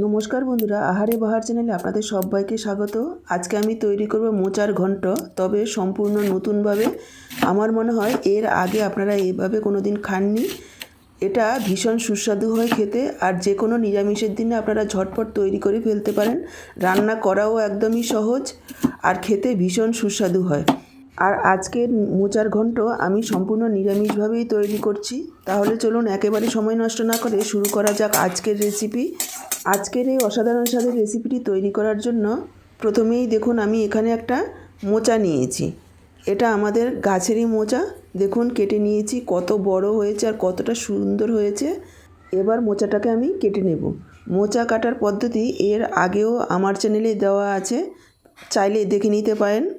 নমস্কার বন্ধুরা, আহারে বাহার চ্যানেলে আপনাদের সবাইকে স্বাগত। আজকে আমি তৈরি করব মোচার ঘন্ট, তবে সম্পূর্ণ নতুনভাবে। আমার মনে হয় এর আগে আপনারা এভাবে কোনো দিন খাননি। এটা ভীষণ সুস্বাদু হয় খেতে, আর যে কোনো নিরামিষের দিনে আপনারা ঝটপট তৈরি করে ফেলতে পারেন। রান্না করাও একদমই সহজ, আর খেতে ভীষণ সুস্বাদু হয়। আর আজকের মোচার ঘন্ট আমি সম্পূর্ণ নিরামিষভাবেই তৈরি করছি। তাহলে চলুন একেবারে সময় নষ্ট না করে শুরু করা যাক আজকের রেসিপি আজকের এই অসাধারণ স্বাদের রেসিপিটি তৈরি করার জন্য প্রথমেই দেখুন আমি এখানে একটা মোচা নিয়েছি। এটা আমাদের গাছেরই মোচা। দেখুন কেটে নিয়েছি, কত বড় হয়েছে আর কতটা সুন্দর হয়েছে। এবার মোচাটাকে আমি কেটে নেব। মোচা কাটার পদ্ধতি এর আগেও আমার চ্যানেলে দেওয়া আছে। চাইলে দেখে নিতে পারেন।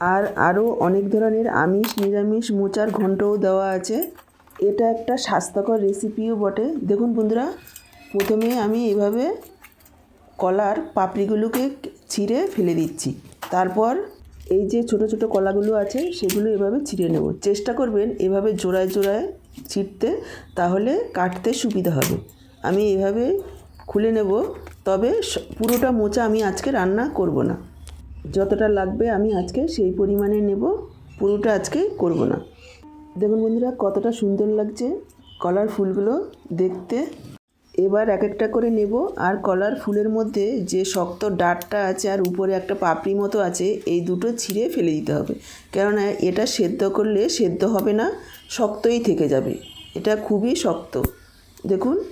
আর আরও অনেক ধরনের আমিষ, নিরামিষ মোচার ঘন্টও দেওয়া আছে। এটা একটা স্বাস্থ্যকর রেসিপিও বটে। দেখুন বন্ধুরা প্রথমে আমি এভাবে কলার পাপড়িগুলোকে ছিঁড়ে ফেলে দিচ্ছি। তারপর এই যে ছোট ছোট কলাগুলো আছে, সেগুলো এভাবে ছিঁড়ে নেব। চেষ্টা করবেন এভাবে জোড়ায় জোড়ায় ছিঁড়তে, তাহলে কাটতে সুবিধা হবে। আমি এভাবে খুলে নেব, তবে পুরোটা মোচা আমি আজকে রান্না করব না। যতটা লাগবে আমি আজকে সেই পরিমাণে নেব, পুরোটা আজকে করব না। দেখুন বন্ধুরা, কতটা সুন্দর লাগছে কলার ফুলগুলো দেখতে। এবার এক একটা করে নেব। আর কলার ফুলের মধ্যে যে শক্ত ডাঁটটা আছে আর উপরে একটা পাপড়ি মতো আছে, এই দুটো ছিঁড়ে ফেলে দিতে হবে। কেননা এটা সেদ্ধ করলে সেদ্ধ হবে না, শক্তই থেকে যাবে। এটা খুবই শক্ত। দেখুন,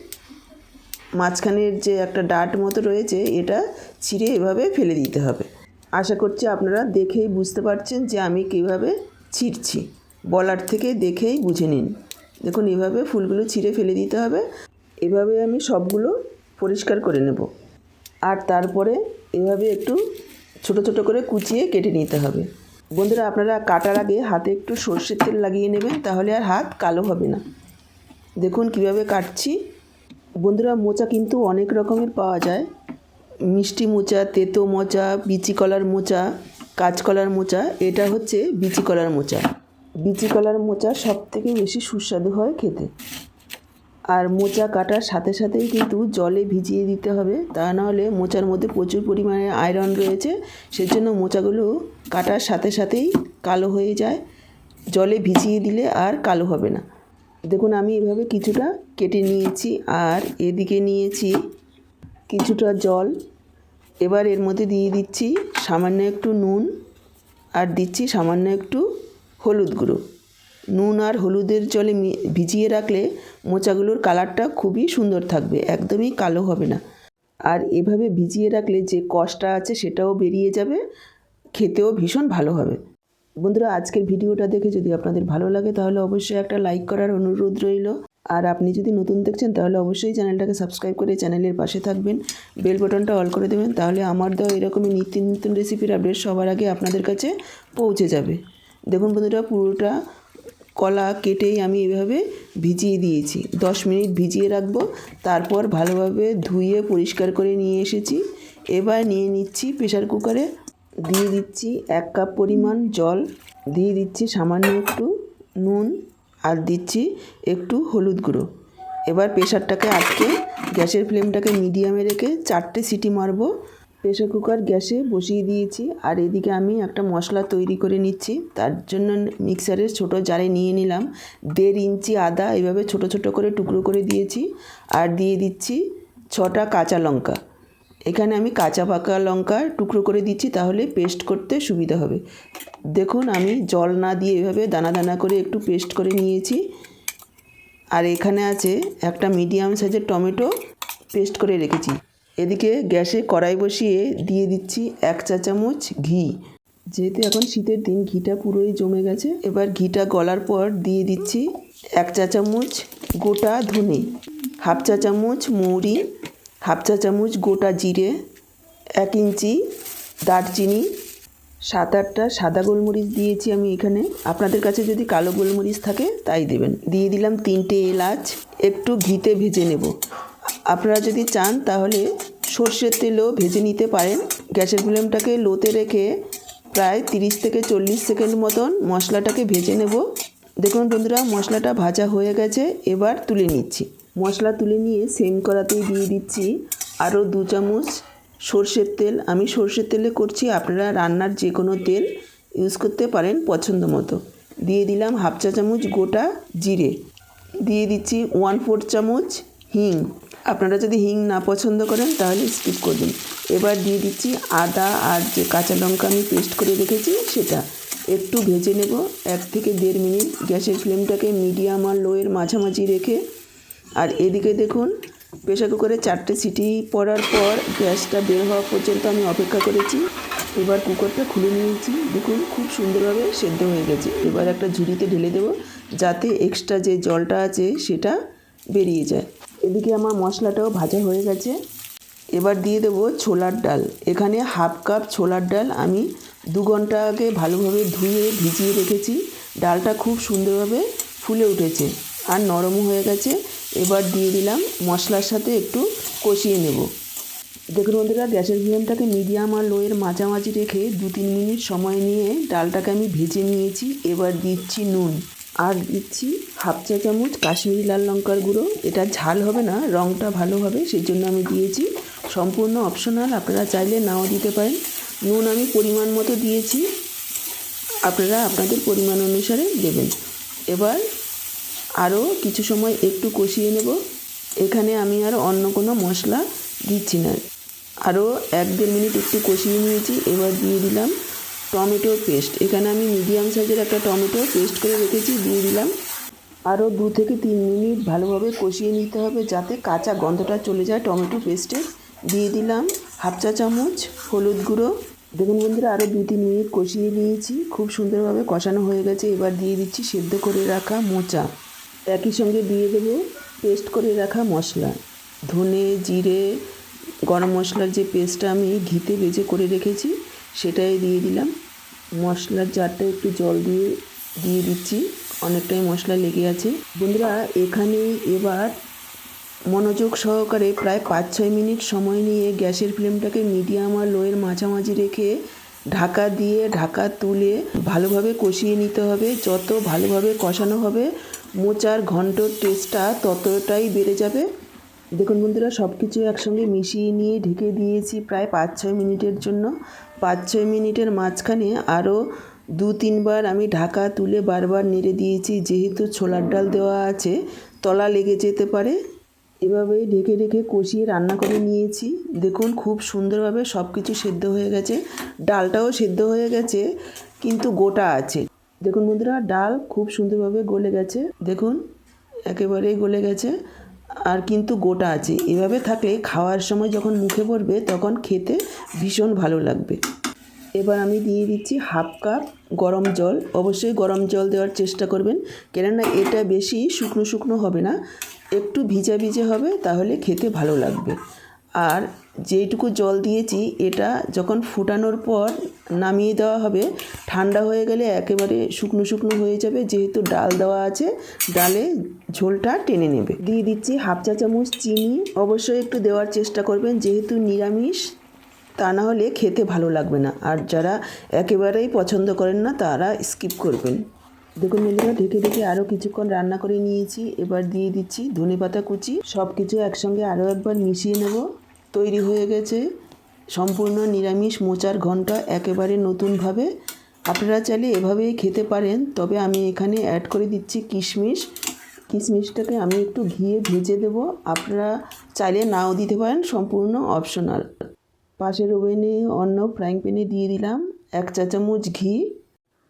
মাঝখানের যে একটা ডাট মতো রয়েছে, এটা ছিঁড়ে এভাবে ফেলে দিতে হবে। আশা করছি আপনারা দেখেই বুঝতে পারছেন যে আমি কীভাবে ছিঁড়ছি। বলার থেকে দেখেই বুঝে নিন। দেখুন, এভাবে ফুলগুলো ছিঁড়ে ফেলে দিতে হবে। এভাবে আমি সবগুলো পরিষ্কার করে নেব। আর তারপরে এভাবে একটু ছোট ছোট করে কুচিয়ে কেটে নিতে হবে। বন্ধুরা, আপনারা কাটার আগে হাতে একটু সর্ষের তেল লাগিয়ে নেবেন, তাহলে আর হাত কালো হবে না। দেখুন কীভাবে কাটছি। বন্ধুরা, মোচা কিন্তু অনেক রকমের পাওয়া যায়। মিষ্টি মোচা, তেতো মোচা, বিচি কলার মোচা কাঁচকলার মোচা, এটা হচ্ছে বিচি কলার মোচা। বিচি কলার মোচা সব থেকে বেশি সুস্বাদু হয় খেতে। আর মোচা কাটার সাথে সাথেই কিন্তু জলে ভিজিয়ে দিতে হবে। তা নাহলে মোচার মধ্যে প্রচুর পরিমাণে আয়রন রয়েছে। সেজন্য মোচাগুলো কাটার সাথে সাথেই কালো হয়ে যায়। জলে ভিজিয়ে দিলে আর কালো হবে না। দেখুন, আমি এভাবে কিছুটা কেটে নিয়েছি আর এদিকে নিয়েছি কিছুটা জল। এবার এর মধ্যে দিয়ে দিচ্ছি সামান্য একটু নুন আর দিচ্ছি সামান্য একটু হলুদ গুঁড়ো। নুন আর হলুদের জলে ভিজিয়ে রাখলে মোচাগুলোর কালারটা খুবই সুন্দর থাকবে, একদমই কালো হবে না। আর এভাবে ভিজিয়ে রাখলে যে কষটা আছে সেটাও বেরিয়ে যাবে, খেতেও ভীষণ ভালো হবে। বন্ধুরা, আজকের ভিডিওটা দেখে যদি আপনাদের ভালো লাগে তাহলে অবশ্যই একটা লাইক করার অনুরোধ রইল। আর আপনি যদি নতুন দেখছেন তাহলে অবশ্যই চ্যানেলটাকে সাবস্ক্রাইব করে চ্যানেলের পাশে থাকবেন, বেল বাটনটা অল করে দেবেন, তাহলে আমার দেওয়া এরকমই নিত্য নতুন রেসিপির আপডেট সবার আগে আপনাদের কাছে পৌঁছে যাবে। দেখুন বন্ধুরা, পুরোটা কলা কেটেই আমি এভাবে ভিজিয়ে দিয়েছি। দশ মিনিট ভিজিয়ে রাখব, তারপর ভালোভাবে ধুয়ে পরিষ্কার করে নিয়ে এসেছি। এবার নিয়ে নিচ্ছি প্রেশার কুকারে, দিয়ে দিচ্ছি এক কাপ পরিমাণ জল, দিয়ে দিচ্ছি সামান্য একটু নুন, আর দিচ্ছি একটু হলুদ গুঁড়ো। এবার প্রেশারটাকে আটকে গ্যাসের ফ্লেমটাকে মিডিয়ামে রেখে চারটে সিটি মারবো। প্রেশার কুকার গ্যাসে বসিয়ে দিয়েছি আর এদিকে আমি একটা মশলা তৈরি করে নিচ্ছি। তার জন্য মিক্সারের ছোট জারে নিয়ে নিলাম। দেড় ইঞ্চি আদা এভাবে ছোট ছোট করে টুকরো করে দিয়েছি আর দিয়ে দিচ্ছি ছটা কাঁচা লঙ্কা। এখানে আমি কাঁচা পাকা লঙ্কা টুকরো করে দিচ্ছি, তাহলে পেস্ট করতে সুবিধা হবে। দেখুন, আমি জল না দিয়ে এভাবে দানা দানা করে একটু পেস্ট করে নিয়েছি। আর এখানে আছে একটা মিডিয়াম সাইজের টমেটো পেস্ট করে রেখেছি। এদিকে গ্যাসে কড়াই বসিয়ে দিয়ে দিচ্ছি এক চা চামচ ঘি। যেহেতু এখন শীতের দিন, ঘিটা পুরোই জমে গেছে। এবার ঘিটা গলার পর দিয়ে দিচ্ছি এক চা চামচ গোটা ধনে, হাফ চা চামচ মৌরি, হাফ চা চামচ গোটা জিরে, এক ইঞ্চি দারচিনি, সাত আটটা সাদা গোলমরিচ দিয়েছি আমি এখানে। আপনাদের কাছে যদি কালো গোলমরিচ থাকে তাই দেবেন। দিয়ে দিলাম তিনটে এলাচ, একটু ঘিতে ভেজে নেব। আপনারা যদি চান তাহলে সর্ষের তেলেও ভেজে নিতে পারেন। গ্যাসের ফ্লেমটাকে লোতে রেখে প্রায় তিরিশ থেকে চল্লিশ সেকেন্ড মতন মশলাটাকে ভেজে নেব। দেখুন বন্ধুরা, মশলাটা ভাজা হয়ে গেছে, এবার তুলে নিচ্ছি। মশলা তুলে নিয়ে সেম করাতেই দিয়ে দিচ্ছি আরও দু চামচ সর্ষের তেল। আমি সর্ষের তেলে করছি, আপনারা রান্নার যে কোনো তেল ইউজ করতে পারেন পছন্দ মতো। দিয়ে দিলাম হাফ চা চামচ গোটা জিরে। দিয়ে দিচ্ছি ওয়ান ফোর চামচ হিং। আপনারা যদি হিং না পছন্দ করেন, তাহলে স্কিপ করবেন। এবার দিয়ে দিচ্ছি আদা আর যে কাঁচা লঙ্কা আমি পেস্ট করে রেখেছি, সেটা। একটু ভেজে নেব। এক থেকে দেড় মিনিট গ্যাসের ফ্লেমটাকে মিডিয়াম আর লোয়ের মাঝামাঝি রেখে। আর এদিকে দেখুন প্রেশার কুকারে চারটে সিটি পড়ার পর গ্যাসটা বের হওয়া পর্যন্ত আমি অপেক্ষা করেছি। এবার কুকারটা খুলে নিয়েছি। দেখুন, খুব সুন্দরভাবে সেদ্ধ হয়ে গেছে। এবার একটা ঝুড়িতে ঢেলে দেবো, যাতে এক্সট্রা যে জলটা আছে, সেটা বেরিয়ে যায়। এদিকে আমার মশলাটাও ভাজা হয়ে গেছে। এবার দিয়ে দেবো ছোলার ডাল। এখানে হাফ কাপ ছোলার ডাল আমি দু ঘণ্টা আগে ভালোভাবে ধুয়ে ভিজিয়ে রেখেছি। ডালটা খুব সুন্দরভাবে ফুলে উঠেছে আর নরমও হয়ে গেছে। এবার দিয়ে দিলাম মশলার সাথে একটু কষিয়ে নেব। দেখুন বন্ধুরা, গ্যাসের ফ্লেমটাকে মিডিয়াম আর লোয়ের মাঝামাঝি রেখে দু তিন মিনিট সময় নিয়ে ডালটাকে আমি ভেজে নিয়েছি। এবার দিচ্ছি নুন। আর দিচ্ছি হাফ চা চামচ কাশ্মীরি লাল লঙ্কার গুঁড়ো। এটা ঝাল হবে না রঙটা ভালো হবে সেই জন্য আমি দিয়েছি সম্পূর্ণ অপশনাল আপনারা চাইলে নাও দিতে পারেন। নুন আমি পরিমাণ মতো দিয়েছি, আপনারা আপনাদের পরিমাণ অনুসারে দেবেন। এবার আরও কিছু সময় একটু কষিয়ে নেব। এখানে আমি আর অন্য কোনো মশলা দিচ্ছি না। আরও এক দেড় মিনিট একটু কষিয়ে নিয়েছি, এবার দিয়ে দিলাম টমেটো পেস্ট। এখানে আমি মিডিয়াম সাইজের একটা টমেটো পেস্ট করে রেখেছি, দিয়ে দিলাম। আরও দু থেকে তিন মিনিট ভালোভাবে কষিয়ে নিতে হবে যাতে কাঁচা গন্ধটা চলে যায় টমেটো পেস্টে। দিয়ে দিলাম হাফ চা চামচ হলুদ গুঁড়ো। দেখুন বন্ধুরা, আরও দু তিন মিনিট কষিয়ে নিয়েছি। খুব সুন্দরভাবে কষানো হয়ে গেছে। এবার দিয়ে দিচ্ছি সেদ্ধ করে রাখা মোচা। একই সঙ্গে দিয়ে দেবো পেস্ট করে রাখা মশলা। ধনে, জিরে, গরম মশলার যে পেস্টটা আমি ঘিতে ভেজে করে রেখেছি সেটাই দিয়ে দিলাম। মশলার জারটা একটু জল দিয়ে দিয়ে দিচ্ছি। অনেকটাই মশলা লেগে আছে। বন্ধুরা এখানে এবার মনোযোগ সহকারে প্রায় পাঁচ ছয় মিনিট সময় নিয়ে গ্যাসের ফ্লেমটাকে মিডিয়াম আর লোয়ের মাঝামাঝি রেখে ঢাকা দিয়ে ঢাকা তুলে ভালোভাবে কষিয়ে নিতে হবে। যত ভালোভাবে কষানো হবে, মোচার ঘন্টর টেস্টটা ততটাই বেড়ে যাবে। দেখুন বন্ধুরা সব কিছু একসঙ্গে মিশিয়ে নিয়ে ঢেকে দিয়েছি প্রায় পাঁচ ছয় মিনিটের জন্য। পাঁচ ছয় মিনিটের মাঝখানে আরও দু তিনবার আমি ঢাকা তুলে বারবার নেড়ে দিয়েছি, যেহেতু ছোলার ডাল দেওয়া আছে, তলা লেগে যেতে পারে। এভাবেই ঢেকে ঢেকে কষিয়ে রান্না করে নিয়েছি। দেখুন খুব সুন্দরভাবে সব কিছু সেদ্ধ হয়ে গেছে। ডালটাও সেদ্ধ হয়ে গেছে, কিন্তু গোটা আছে। দেখুন বন্ধুরা, ডাল খুব সুন্দরভাবে গলে গেছে। দেখুন, একেবারেই গলে গেছে। আর কিন্তু গোটা আছে। এভাবে থাকলে খাওয়ার সময় যখন মুখে পড়বে, তখন খেতে ভীষণ ভালো লাগবে। এবার আমি দিয়ে দিচ্ছি হাফ কাপ গরম জল। অবশ্যই গরম জল দেওয়ার চেষ্টা করবেন, কেননা এটা বেশি শুকনো শুকনো হবে না। একটু ভিজা ভিজে হবে, তাহলে খেতে ভালো লাগবে। আর যেইটুকু জল দিয়েছি, এটা যখন ফুটানোর পর নামিয়ে দেওয়া হবে, ঠান্ডা হয়ে গেলে একেবারে শুকনো শুকনো হয়ে যাবে, যেহেতু ডাল দেওয়া আছে, ডালে ঝোলটা টেনে নেবে। দিয়ে দিচ্ছি হাফ চা চামচ চিনি, অবশ্যই একটু দেওয়ার চেষ্টা করবেন, যেহেতু নিরামিষ, তা না হলে খেতে ভালো লাগবে না। আর যারা একেবারেই পছন্দ করেন না, তারা স্কিপ করবেন। দেখুন বন্ধুরা, ঢেকে ঢেকে আরও কিছুক্ষণ রান্না করে নিয়েছি। এবার দিয়ে দিচ্ছি ধনে পাতা কুচি সব কিছু একসঙ্গে আরও একবার মিশিয়ে নেব। তৈরি হয়ে গেছে। সম্পূর্ণ নিরামিষ মোচার ঘণ্টা একেবারে নতুনভাবে। আপনারা চাইলে এভাবেই খেতে পারেন তবে আমি এখানে অ্যাড করে দিচ্ছি কিশমিশ। কিশমিশটাকে আমি একটু ঘিয়ে ভেজে দেব। আপনারা চাইলে নাও দিতে পারেন সম্পূর্ণ অপশনাল পাশের ওভেনে অন্য ফ্রাইং প্যানে দিয়ে দিলাম এক চা চামচ ঘি।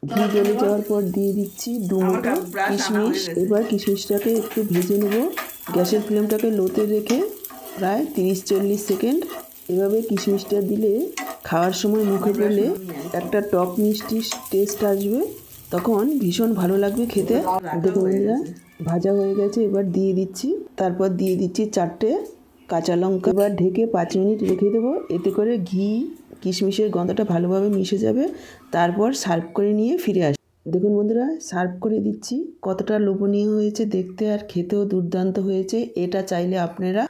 ঘি জ্বলে যাওয়ার পর দিয়ে দিচ্ছি দু ডুমোটো কিশমিশ। এবার কিশমিশটাকে একটু ভেজে নেব। গ্যাসের ফ্লেমটাকে লোতে রেখে প্রায় তিরিশ চল্লিশ সেকেন্ড। এভাবে কিশমিশটা দিলে, খাওয়ার সময় মুখে পড়লে একটা টক মিষ্টির টেস্ট আসবে। তখন ভীষণ ভালো লাগবে খেতে। দেখুন ভাজা হয়ে গেছে, এবার দিয়ে দিচ্ছি। তারপর দিয়ে দিচ্ছি চারটে কাঁচা লঙ্কা। এবার ঢেকে পাঁচ মিনিট রেখে দেবো। এতে করে ঘি, কিশমিশের গন্ধটা ভালোভাবে মিশে যাবে। তারপর সার্ভ করে নিয়ে ফিরে আসি দেখুন বন্ধুরা, সার্ভ করে দিচ্ছি। কতটা লোভনীয় হয়েছে দেখতে আর খেতেও দুর্দান্ত হয়েছে। এটা চাইলে আপনারা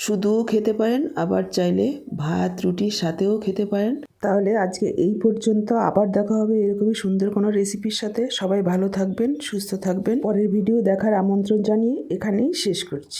শুধুও খেতে পারেন, আবার চাইলে ভাত রুটির সাথেও খেতে পারেন। তাহলে আজকে এই পর্যন্ত, আবার দেখা হবে এরকমই সুন্দর কোনো রেসিপির সাথে। সবাই ভালো থাকবেন, সুস্থ থাকবেন। পরের ভিডিও দেখার আমন্ত্রণ জানিয়ে এখানেই শেষ করছি।